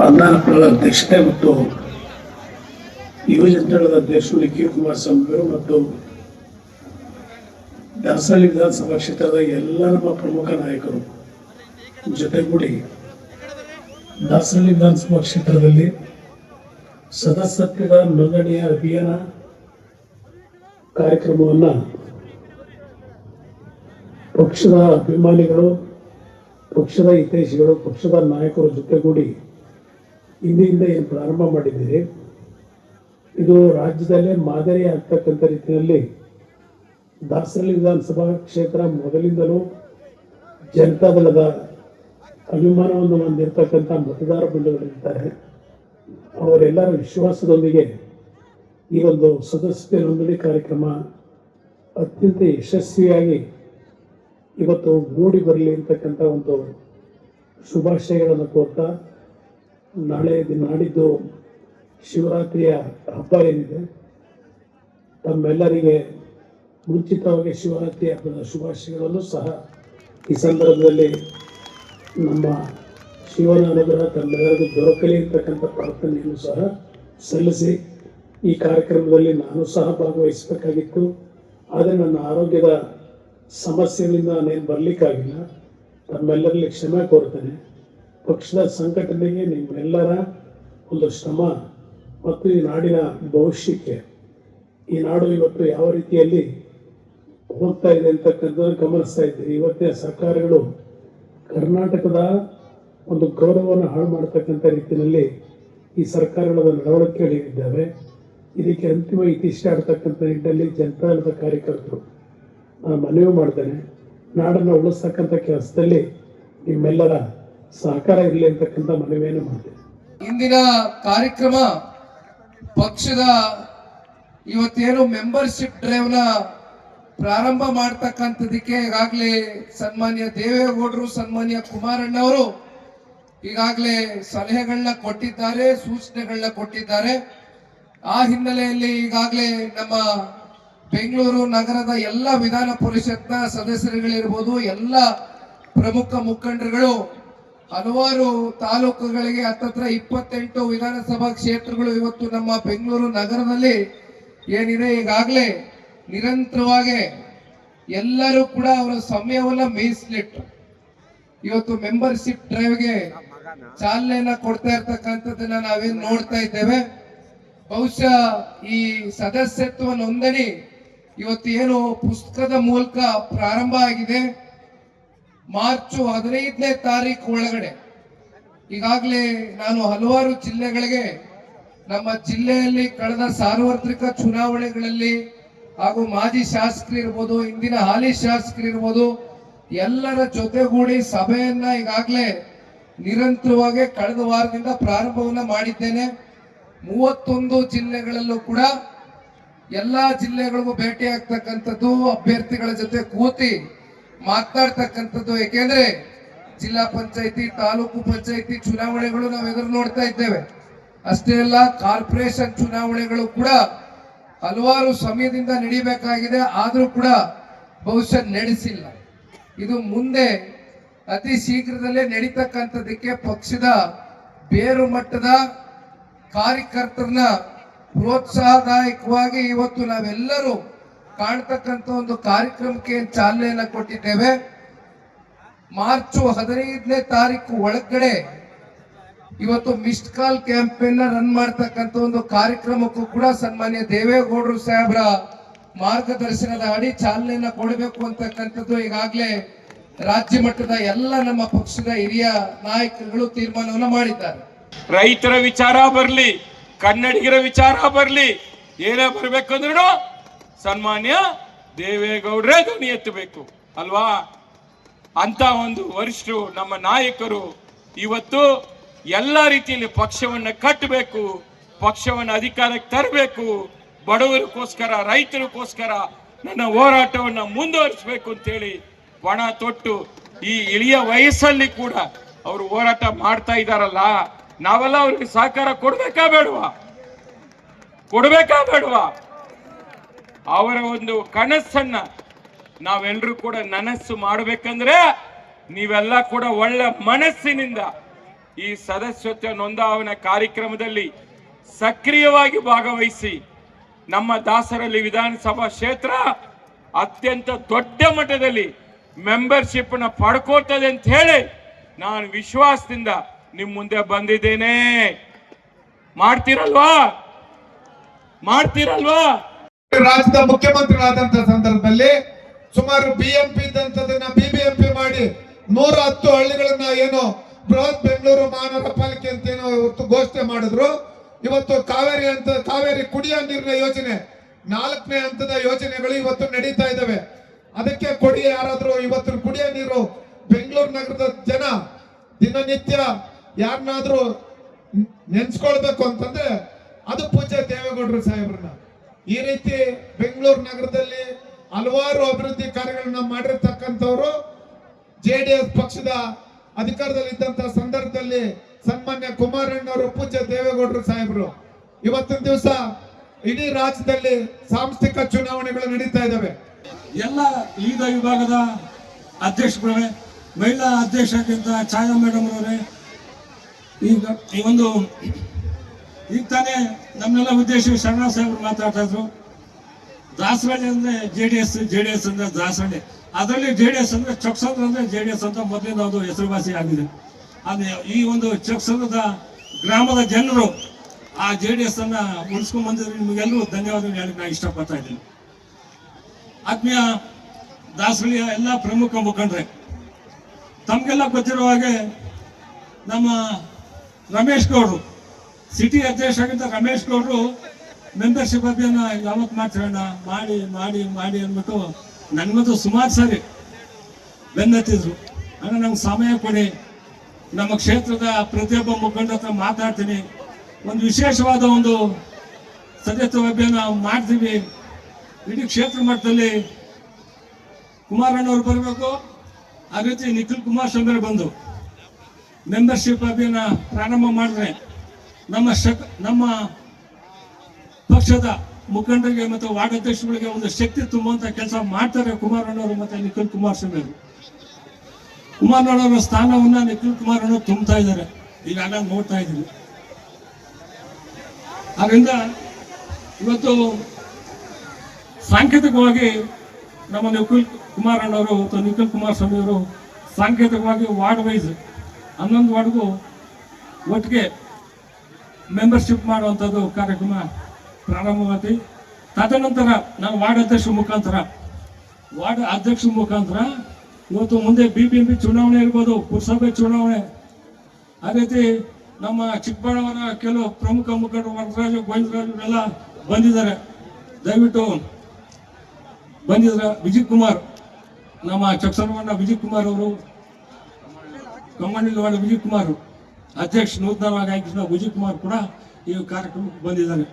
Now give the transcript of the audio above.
ಅಂದಾನಪುರದ ಅಧ್ಯಕ್ಷತೆ ಮತ್ತು ಯುವಜನತಾಳದ ಅಧ್ಯಕ್ಷರು ನಿಖಿಲ್ ಕುಮಾರ್ ಅವರು ಮತ್ತು ದಾಸಹಳ್ಳಿ ವಿಧಾನಸಭಾ ಕ್ಷೇತ್ರದ ಎಲ್ಲ ನಮ್ಮ ಪ್ರಮುಖ ನಾಯಕರು ಜೊತೆಗೂಡಿ ದಾಸಹಳ್ಳಿ ವಿಧಾನಸಭಾ ಕ್ಷೇತ್ರದಲ್ಲಿ ಸದಸ್ಯತ್ವದ ನೋಂದಣಿಯ ಅಭಿಯಾನ ಕಾರ್ಯಕ್ರಮವನ್ನು ಪಕ್ಷದ ಅಭಿಮಾನಿಗಳು ಪಕ್ಷದ ಹಿತೈಷಿಗಳು, ಪಕ್ಷದ ನಾಯಕರ ಜೊತೆಗೂಡಿ ಇಂದಿನಿಂದ ಏನು ಪ್ರಾರಂಭ ಮಾಡಿದ್ದೀರಿ? ಇದು ರಾಜ್ಯದಲ್ಲೇ ಮಾದರಿ ಆಗ್ತಕ್ಕಂಥ ರೀತಿಯಲ್ಲಿ ದಾಸರಳ್ಳಿ ವಿಧಾನಸಭಾ ಕ್ಷೇತ್ರ ಮೊದಲಿಂದಲೂ ಜನತಾದಳದ ಅಭಿಮಾನವನ್ನು ಹೊಂದಿರತಕ್ಕಂಥ ಮತದಾರ ಬಂಧುಗಳಿರ್ತಾರೆ ಅವರೆಲ್ಲರ ವಿಶ್ವಾಸದೊಂದಿಗೆ ಈ ಒಂದು ಸದಸ್ಯ ನೋಂದಣಿ ಕಾರ್ಯಕ್ರಮ ಅತ್ಯಂತ ಯಶಸ್ವಿಯಾಗಿ ಇವತ್ತು ಮೂಡಿ ಬರಲಿ ಅಂತಕ್ಕಂಥ ಒಂದು ಶುಭಾಶಯಗಳನ್ನು ಕೋರ್ತಾ ನಾಳೆ ನಾಡಿದ್ದು ಶಿವರಾತ್ರಿಯ ಹಬ್ಬ ಏನಿದೆ, ತಮ್ಮೆಲ್ಲರಿಗೆ ಮುಂಚಿತವಾಗಿ ಶಿವರಾತ್ರಿ ಹಬ್ಬದ ಶುಭಾಶಯಗಳನ್ನು ಸಹ ಈ ಸಂದರ್ಭದಲ್ಲಿ ನಮ್ಮ ಶಿವನ ಅನುಗ್ರಹ ತಮ್ಮೆಲ್ಲರಿಗೂ ದೊರಕಲಿ ಅಂತಕ್ಕಂಥ ಪ್ರಾರ್ಥನೆಯನ್ನು ಸಹ ಸಲ್ಲಿಸಿ ಈ ಕಾರ್ಯಕ್ರಮದಲ್ಲಿ ನಾನು ಸಹ ಭಾಗವಹಿಸಬೇಕಾಗಿತ್ತು. ಆದರೆ ನನ್ನ ಆರೋಗ್ಯದ ಸಮಸ್ಯೆಗಳಿಂದ ನಾನೇನು ಬರಲಿಕ್ಕಾಗಿಲ್ಲ. ತಮ್ಮೆಲ್ಲರಲ್ಲಿ ಕ್ಷಮೆ ಕೋರ್ತೇನೆ. ಪಕ್ಷದ ಸಂಘಟನೆಗೆ ನಿಮ್ಮೆಲ್ಲರ ಒಂದು ಶ್ರಮ ಮತ್ತು ಈ ನಾಡಿನ ಭವಿಷ್ಯಕ್ಕೆ. ಈ ನಾಡು ಇವತ್ತು ಯಾವ ರೀತಿಯಲ್ಲಿ ಹೋಗ್ತಾ ಇದೆ ಅಂತಕ್ಕಂಥದ್ದನ್ನು ಗಮನಿಸ್ತಾ ಇದ್ದೀವಿ ಇವತ್ತಿನ ಸರ್ಕಾರಗಳು ಕರ್ನಾಟಕದ ಒಂದು ಗೌರವವನ್ನು ಹಾಳು ಮಾಡತಕ್ಕಂಥ ರೀತಿಯಲ್ಲಿ ಈ ಸರ್ಕಾರಗಳ ನಡವಳಿಕೆಗಳಿದ್ದಾವೆ ಇದಕ್ಕೆ ಅಂತಿಮ ಇತಿಶ್ಯ ಆಡ್ತಕ್ಕಂಥ ನಿಟ್ಟಿನಲ್ಲಿ ಜನತಾದಳದ ಕಾರ್ಯಕರ್ತರು ಮನವಿ ಮಾಡ್ತೇನೆ. ನಾಡನ್ನು ಉಳಿಸ್ತಕ್ಕಂಥ ಕೆಲಸದಲ್ಲಿ ನಿಮ್ಮೆಲ್ಲರ ಸಹಕಾರ ಇರಲಿ ಅಂತಕ್ಕಂಥ ಮನವಿಯನ್ನು ಮಾಡ್ತೇನೆ. ಇಂದಿನ ಕಾರ್ಯಕ್ರಮ ಪಕ್ಷದ ಇವತ್ತೇನು ಮೆಂಬರ್ಶಿಪ್ ಡ್ರೈವ್ನ ಪ್ರಾರಂಭ ಮಾಡ್ತಕ್ಕಂಥದಕ್ಕೆ ಈಗಾಗಲೇ ಸನ್ಮಾನ್ಯ ದೇವೇಗೌಡರು, ಸನ್ಮಾನ್ಯ ಕುಮಾರಣ್ಣವರು ಈಗಾಗಲೇ ಸಲಹೆಗಳನ್ನ ಕೊಟ್ಟಿದ್ದಾರೆ, ಸೂಚನೆಗಳನ್ನ ಕೊಟ್ಟಿದ್ದಾರೆ. ಆ ಹಿನ್ನೆಲೆಯಲ್ಲಿ ಈಗಾಗಲೇ ನಮ್ಮ ಬೆಂಗಳೂರು ನಗರದ ಎಲ್ಲ ವಿಧಾನ ಪರಿಷತ್ನ ಸದಸ್ಯರುಗಳಿರ್ಬೋದು, ಎಲ್ಲ ಪ್ರಮುಖ ಮುಖಂಡರುಗಳು, ಹಲವಾರು ತಾಲೂಕುಗಳಿಗೆ, ಹತ್ತತ್ರ ಇಪ್ಪತ್ತೆಂಟು ವಿಧಾನಸಭಾ ಕ್ಷೇತ್ರಗಳು ಇವತ್ತು ನಮ್ಮ ಬೆಂಗಳೂರು ನಗರದಲ್ಲಿ ಏನಿದೆ, ಈಗಾಗಲೇ ನಿರಂತರವಾಗಿ ಎಲ್ಲರೂ ಕೂಡ ಅವರ ಸಮಯವನ್ನ ಮೀಸಲಿಟ್ಟು ಇವತ್ತು ಮೆಂಬರ್ಶಿಪ್ ಡ್ರೈವ್ಗೆ ಚಾಲನೆಯನ್ನ ಕೊಡ್ತಾ ಇರ್ತಕ್ಕಂಥದ್ದನ್ನ ನಾವೇನು ನೋಡ್ತಾ ಇದ್ದೇವೆ. ಬಹುಶಃ ಈ ಸದಸ್ಯತ್ವ ನೋಂದಣಿ ಇವತ್ತು ಏನು ಪುಸ್ತಕದ ಮೂಲಕ ಪ್ರಾರಂಭ ಆಗಿದೆ. ಮಾರ್ಚ್ ಹದಿನೈದನೇ ತಾರೀಕು ಒಳಗಡೆ. ಈಗಾಗಲೇ ನಾನು ಹಲವಾರು ಜಿಲ್ಲೆಗಳಿಗೆ, ನಮ್ಮ ಜಿಲ್ಲೆಯಲ್ಲಿ ಕಳೆದ ಸಾರ್ವತ್ರಿಕ ಚುನಾವಣೆಗಳಲ್ಲಿ ಹಾಗೂ ಮಾಜಿ ಶಾಸಕರು ಇರ್ಬೋದು, ಇಂದಿನ ಹಾಲಿ ಶಾಸಕರು ಇರ್ಬೋದು, ಎಲ್ಲರ ಜೊತೆಗೂಡಿ ಸಭೆಯನ್ನ ಈಗಾಗಲೇ ನಿರಂತರವಾಗಿ ಕಳೆದ ವಾರದಿಂದ ಪ್ರಾರಂಭವನ್ನ ಮಾಡಿದ್ದೇನೆ. ಮೂವತ್ತೊಂದು ಜಿಲ್ಲೆಗಳಲ್ಲೂ ಕೂಡ ಎಲ್ಲಾ ಜಿಲ್ಲೆಗಳಿಗೂ ಭೇಟಿ ಆಗ್ತಕ್ಕಂಥದ್ದು ಅಭ್ಯರ್ಥಿಗಳ ಜೊತೆ ಕೂತಿ ಮಾತನಾಡ್ತಕ್ಕಂಥದ್ದು ಏಕೆಂದ್ರೆ ಜಿಲ್ಲಾ ಪಂಚಾಯತಿ, ತಾಲೂಕು ಪಂಚಾಯತಿ ಚುನಾವಣೆಗಳು ನಾವು ಎದುರು ನೋಡ್ತಾ ಇದ್ದೇವೆ. ಅಷ್ಟೇ ಅಲ್ಲ, ಕಾರ್ಪೊರೇಷನ್ ಚುನಾವಣೆಗಳು ಕೂಡ ಹಲವಾರು ಸಮಯದಿಂದ ನಡಿಬೇಕಾಗಿದೆ. ಆದರೂ ಕೂಡ ಬಹುಶಃ ನಡೆಸಿಲ್ಲ. ಇದು ಮುಂದೆ ಅತಿ ಶೀಘ್ರದಲ್ಲೇ ನಡೀತಕ್ಕಂಥದ್ದಕ್ಕೆ ಪಕ್ಷದ ಬೇರು ಮಟ್ಟದ ಕಾರ್ಯಕರ್ತರನ್ನ ಪ್ರೋತ್ಸಾಹದಾಯಕವಾಗಿ ಇವತ್ತು ನಾವೆಲ್ಲರೂ ಕಾಣ್ತಕ್ಕಂಥ ಒಂದು ಕಾರ್ಯಕ್ರಮಕ್ಕೆ ಚಾಲನೆಯನ್ನ ಕೊಟ್ಟಿದ್ದೇವೆ. ಮಾರ್ಚ್ ಹದಿನೈದನೇ ತಾರೀಕು ಒಳಗಡೆ ಇವತ್ತು ಮಿಸ್ಡ್ ಕಾಲ್ ಕ್ಯಾಂಪೇನ್ ರನ್ ಮಾಡ್ತಕ್ಕಂಥ ಒಂದು ಕಾರ್ಯಕ್ರಮಕ್ಕೂ ಕೂಡ ಸನ್ಮಾನ್ಯ ದೇವೇಗೌಡರು ಸಾಹೇಬ್ರ ಮಾರ್ಗದರ್ಶನದ ಅಡಿ ಚಾಲನೆಯನ್ನ ಕೊಡಬೇಕು ಅಂತಕ್ಕಂಥದ್ದು ಈಗಾಗಲೇ ರಾಜ್ಯ ಮಟ್ಟದ ಎಲ್ಲ ನಮ್ಮ ಪಕ್ಷದ ಹಿರಿಯ ನಾಯಕರುಗಳು ತೀರ್ಮಾನವನ್ನು ಮಾಡಿದ್ದಾರೆ. ರೈತರ ವಿಚಾರ ಬರ್ಲಿ. ಕನ್ನಡಿಗರ ವಿಚಾರ ಬರಲಿ. ಏನೇ ಬರಬೇಕಂದ್ರೂ ಸನ್ಮಾನ್ಯ ದೇವೇಗೌಡರೇ ಧ್ವನಿ ಎತ್ತಬೇಕು, ಅಲ್ವಾ? ಅಂತ ಒಂದು ವರಿಷ್ಠರು, ನಮ್ಮ ನಾಯಕರು ಇವತ್ತು ಎಲ್ಲ ರೀತಿಯಲ್ಲಿ ಪಕ್ಷವನ್ನ ಕಟ್ಟಬೇಕು, ಪಕ್ಷವನ್ನ ಅಧಿಕಾರಕ್ಕೆ ತರಬೇಕು, ಬಡವರಿಗೋಸ್ಕರ, ರೈತರಿಗೋಸ್ಕರ ನನ್ನ ಹೋರಾಟವನ್ನ ಮುಂದುವರಿಸಬೇಕು ಅಂತೇಳಿ ಪಣ ತೊಟ್ಟು ಈ ಇಳಿಯ ವಯಸ್ಸಲ್ಲಿ ಕೂಡ ಅವರು ಹೋರಾಟ ಮಾಡ್ತಾ ಇದಾರಲ್ಲ. ನಾವೆಲ್ಲ ಅವ್ರಿಗೆ ಸಹಕಾರ ಕೊಡ್ಬೇಕಾ ಬೇಡವಾ? ಕೊಡ್ಬೇಕಾ ಬೇಡವಾ? ಅವರ ಒಂದು ಕನಸನ್ನ ನಾವೆಲ್ಲರೂ ಕೂಡ ನನಸ್ಸು ಮಾಡಬೇಕಂದ್ರೆ ನೀವೆಲ್ಲ ಕೂಡ ಒಳ್ಳೆ ಮನಸ್ಸಿನಿಂದ ಈ ಸದಸ್ಯತ್ವ ನೋಂದಾವಣೆ ಕಾರ್ಯಕ್ರಮದಲ್ಲಿ ಸಕ್ರಿಯವಾಗಿ ಭಾಗವಹಿಸಿ ನಮ್ಮ ದಾಸರಲ್ಲಿ ವಿಧಾನಸಭಾ ಕ್ಷೇತ್ರ ಅತ್ಯಂತ ದೊಡ್ಡ ಮಟ್ಟದಲ್ಲಿ ಮೆಂಬರ್ಶಿಪ್ನ ಪಡ್ಕೋತದೆ ಅಂತ ಹೇಳಿ ನಾನು ವಿಶ್ವಾಸದಿಂದ ನಿಮ್ ಮುಂದೆ ಬಂದಿದ್ದೇನೆ. ಮಾಡ್ತಿರಲ್ವಾ? ಮಾಡ್ತಿರಲ್ವಾ? ರಾಜ್ಯದ ಮುಖ್ಯಮಂತ್ರಿಗಳಾದಂತ ಸಂದರ್ಭದಲ್ಲಿ ಸುಮಾರು ಬಿಎಂಪಿ ಇದ್ದಂಥದನ್ನ ಬಿಬಿಎಂಪಿ ಮಾಡಿ ನೂರ ಹತ್ತು ಹಳ್ಳಿಗಳನ್ನ ಏನು ಬೃಹತ್ ಬೆಂಗಳೂರು ಮಹಾನಗರ ಪಾಲಿಕೆ ಅಂತ ಏನೋ ಇವತ್ತು ಘೋಷಣೆ ಮಾಡಿದ್ರು. ಇವತ್ತು ಕಾವೇರಿ ಅಂತ, ಕಾವೇರಿ ಕುಡಿಯೋ ನೀರಿನ ಯೋಜನೆ, ನಾಲ್ಕನೇ ಹಂತದ ಯೋಜನೆಗಳು ಇವತ್ತು ನಡೀತಾ ಇದಾವೆ. ಅದಕ್ಕೆ ಕೊಡಿ ಯಾರಾದ್ರೂ ಇವತ್ತು ಕುಡಿಯೋ ನೀರು ಬೆಂಗಳೂರು ನಗರದ ಜನ ದಿನನಿತ್ಯ ಯಾರನ್ನಾದ್ರೂ ನೆನ್ಸ್ಕೊಳ್ಬೇಕು ಅಂತಂದ್ರೆ ಅದು ಪೂಜ್ಯ ದೇವೇಗೌಡರು ಸಾಹೇಬ್ರನ್ನ. ಈ ರೀತಿ ಬೆಂಗಳೂರು ನಗರದಲ್ಲಿ ಹಲವಾರು ಅಭಿವೃದ್ಧಿ ಕಾರ್ಯಗಳನ್ನ ಮಾಡಿರ್ತಕ್ಕಂಥವ್ರು ಜೆ ಡಿ ಎಸ್ ಪಕ್ಷದ ಅಧಿಕಾರದಲ್ಲಿ ಇದ್ದಂತ ಸಂದರ್ಭದಲ್ಲಿ ಸನ್ಮಾನ್ಯ ಕುಮಾರಣ್ಣವರು, ಪೂಜ್ಯ ದೇವೇಗೌಡರು ಸಾಹೇಬರು. ಇವತ್ತಿನ ದಿವಸ ಇಡೀ ರಾಜ್ಯದಲ್ಲಿ ಸಾಂಸ್ಥಿಕ ಚುನಾವಣೆಗಳು ನಡೀತಾ ಇದಾವೆ ಎಲ್ಲ ವಿವಿಧ ವಿಭಾಗದ ಅಧ್ಯಕ್ಷರೇ ಮಹಿಳಾ ಅಧ್ಯಕ್ಷಕ್ಕಿಂತ ಛಾಯಾ ಮೇಡಮ್ ಅವರೇ ಈಗ ಈ ಒಂದು ಈಗ ತಾನೇ ನಮ್ಮೆಲ್ಲ ಉದ್ದೇಶ ಶರಣ ಸಾಹೇಬರು ಮಾತಾಡ್ತಾ ಇದ್ರು. ದಾಸರಳ್ಳಿ ಅಂದ್ರೆ J D S J D S ಅಂದ್ರೆ ದಾಸರಳ್ಳಿ. ಅದರಲ್ಲಿ ಜೆ ಡಿ ಎಸ್ ಅಂದ್ರೆ ಚೊಕ್ಸಂದ್ರ ಅಂದ್ರೆ ಜೆ ಡಿ ಎಸ್ ಅಂತ ಮೊದಲೇ ಅದು ಹೆಸರುವಾಸಿ ಆಗಿದೆ. ಅದು ಈ ಒಂದು ಚೊಕ್ಸಂದ್ರದ ಗ್ರಾಮದ ಜನರು ಆ ಜೆ ಡಿ ಎಸ್ ಅನ್ನ ಉಳಿಸ್ಕೊಂಡ್ ನಿಮಗೆಲ್ಲರೂ ಧನ್ಯವಾದ ಹೇಳಿ ನಾನು ಇಷ್ಟಪಡ್ತಾ ಇದ್ದೀನಿ. ಆತ್ಮೀಯ ದಾಸರಳ್ಳಿಯ ಎಲ್ಲ ಪ್ರಮುಖ ಮುಖಂಡ್ರೆ, ತಮಗೆಲ್ಲ ಗೊತ್ತಿರುವ ಹಾಗೆ ನಮ್ಮ ರಮೇಶ್ ಗೌಡ್ರು. ಸಿಟಿ ಅಧ್ಯಕ್ಷರಾಗಿದ್ದ ರಮೇಶ್ ಗೌಡ್ರು ಮೆಂಬರ್ಶಿಪ್ ಅಭಿಯಾನ ಯಾವತ್ತು ಮಾಡ್ತೀರಣ್ಣ ಮಾಡಿ ಮಾಡಿ ಮಾಡಿ ಅಂದ್ಬಿಟ್ಟು ನನಗಂತೂ ಸುಮಾರು ಸಾರಿ ಬೆನ್ನತ್ತಿದ್ರು. ಅಣ್ಣ ನಮ್ಗೆ ಸಮಯ ಕೊಡಿ. ನಮ್ಮ ಕ್ಷೇತ್ರದ ಪ್ರತಿಯೊಬ್ಬ ಮುಖಂಡ ಹತ್ರ ಮಾತಾಡ್ತೀನಿ. ಒಂದು ವಿಶೇಷವಾದ ಒಂದು ಸದಸ್ಯತ್ವ ಅಭಿಯಾನ ಮಾಡ್ತೀವಿ. ಇಡೀ ಕ್ಷೇತ್ರ ಮಟ್ಟದಲ್ಲಿ ಕುಮಾರಣ್ಣವ್ರು ಬರಬೇಕು. ಆ ರೀತಿ ನಿಖಿಲ್ ಕುಮಾರ್ ಸ್ವಾಮಿ ಬಂದು ಮೆಂಬರ್ಶಿಪ್ ಅಭಿಯಾನ ಪ್ರಾರಂಭ ಮಾಡಿದ್ರೆ ನಮ್ಮ ಶಕ್, ನಮ್ಮ ಪಕ್ಷದ ಮುಖಂಡರಿಗೆ ಮತ್ತು ವಾರ್ಡ್ ಅಧ್ಯಕ್ಷಗಳಿಗೆ ಒಂದು ಶಕ್ತಿ ತುಂಬುವಂತ ಕೆಲಸ ಮಾಡ್ತಾರೆ ಕುಮಾರಣ್ಣವರು ಮತ್ತೆ ನಿಖಿಲ್ ಕುಮಾರಸ್ವಾಮಿ ಅವರು. ಕುಮಾರಣ್ಣವರ ಸ್ಥಾನವನ್ನ ನಿಖಿಲ್ ಕುಮಾರಣ್ಣ ತುಂಬ್ತಾ ಇದ್ದಾರೆ. ಈಗಾಗಲೇ ನೋಡ್ತಾ ಇದ್ದೀವಿ. ಆದ್ರಿಂದ ಇವತ್ತು ಸಾಂಕೇತಿಕವಾಗಿ ನಮ್ಮ ನಿಖಿಲ್ ಕುಮಾರಣ್ಣವರು ಮತ್ತು ನಿಖಿಲ್ ಕುಮಾರಸ್ವಾಮಿ ಅವರು ಸಾಂಕೇತಿಕವಾಗಿ ವಾರ್ಡ್ ವೈಸ್ ಹನ್ನೊಂದು ವಾರ್ಡ್ಗೂ ಒಟ್ಟಿಗೆ ಮೆಂಬರ್ಶಿಪ್ ಮಾಡುವಂಥದ್ದು ಕಾರ್ಯಕ್ರಮ ಪ್ರಾರಂಭವಾಗಿ ತದನಂತರ ನಾನು ವಾರ್ಡ್ ಅಧ್ಯಕ್ಷ ಮುಖಾಂತರ, ವಾರ್ಡ್ ಅಧ್ಯಕ್ಷ ಮುಖಾಂತರ ಇವತ್ತು ಮುಂದೆ ಬಿ ಬಿ ಎಂ ಪಿ ಚುನಾವಣೆ ಇರ್ಬೋದು, ಪುರಸಭೆ ಚುನಾವಣೆ. ಅದೇ ರೀತಿ ನಮ್ಮ ಚಿಕ್ಕಬಳ್ಳಾಪುರ ಕೆಲವು ಪ್ರಮುಖ ಮುಖಂಡರು ವರದರಾಜು ಗೋವಿಂದರಾಜು ಎಲ್ಲ ಬಂದಿದ್ದಾರೆ. ದಯವಿಟ್ಟು ಬಂದಿದ್ದಾರೆ ವಿಜಯ್ ಕುಮಾರ್, ನಮ್ಮ ಚಕ್ಸರವಣ್ಣ ವಿಜಯ್ ಕುಮಾರ್ ಅವರು. ಕಮ್ಮಣ್ಣಿಲವಾಡ ವಿಜಯ್ ಕುಮಾರ್ ಅಧ್ಯಕ್ಷ ನೂತನವಾಗಿ ಆಯ್ಕೆ ವಿಜಯ್ ಕುಮಾರ್ ಕೂಡ ಈ ಕಾರ್ಯಕ್ರಮಕ್ಕೆ ಬಂದಿದ್ದಾರೆ.